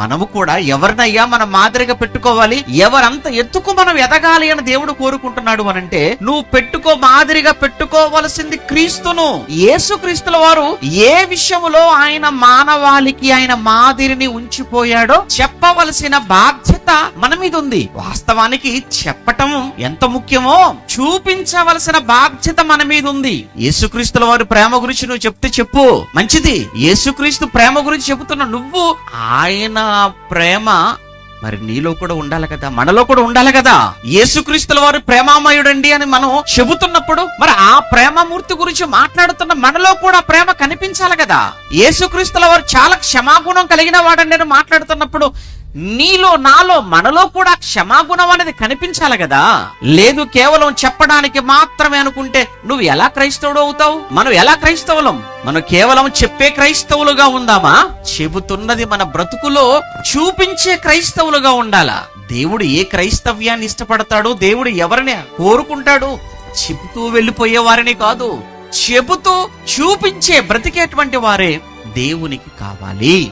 మనము కూడా ఎవరినయ్యా మన మాదిరిగా పెట్టుకోవాలి? ఎవరంత ఎత్తుకు మనం ఎదగాలి అని దేవుడు కోరుకుంటున్నాడు అనంటే నువ్వు పెట్టుకో మాదిరిగా పెట్టుకోవలసింది క్రీస్తును. యేసు క్రీస్తుల వారు ఏ విషయములో ఆయన మానవాళికి ఆయన మాదిరిని ఉంచిపోయాడో చెప్పవలసిన బాధ్యత మన మీద ఉంది. వాస్తవానికి చెప్పటం ఎంత ముఖ్యమో చూపించవలసిన బాధ్యత మన మీద ఉంది. యేసుక్రీస్తుల వారి ప్రేమ గురించి నువ్వు చెప్తే చెప్పు. మంచిది. యేసుక్రీస్తు ప్రేమ గురించి చెబుతున్న నువ్వు ఆయన ప్రేమ మరి నీలో కూడా ఉండాలి కదా మనలో కూడా ఉండాలి కదా. యేసుక్రీస్తుల వారు ప్రేమామయుడండి అని మనం చెబుతున్నప్పుడు మరి ఆ ప్రేమమూర్తి గురించి మాట్లాడుతున్న మనలో కూడా ప్రేమ కనిపించాలి కదా. యేసుక్రీస్తుల వారు చాలా క్షమాగుణం కలిగిన వాడండి నేను మాట్లాడుతున్నప్పుడు నీలో నాలో మనలో కూడా క్షమాగుణం అనేది కనిపించాలి కదా? లేదు కేవలం చెప్పడానికి మాత్రమే అనుకుంటే నువ్వు ఎలా క్రైస్తవుడు అవుతావు? మనం ఎలా క్రైస్తవులం? మనం కేవలం చెప్పే క్రైస్తవులుగా ఉందామా? చెబుతున్నది మన బ్రతుకులో చూపించే క్రైస్తవులుగా ఉండాలా? దేవుడు ఏ క్రైస్తవ్యాన్ని ఇష్టపడతాడో దేవుడు ఎవరిని కోరుకుంటాడు చెబుతూ వెళ్ళిపోయే వారిని కాదు చెబుతూ చూపించే బ్రతికేటువంటి వారే దేవునికి కావాలి.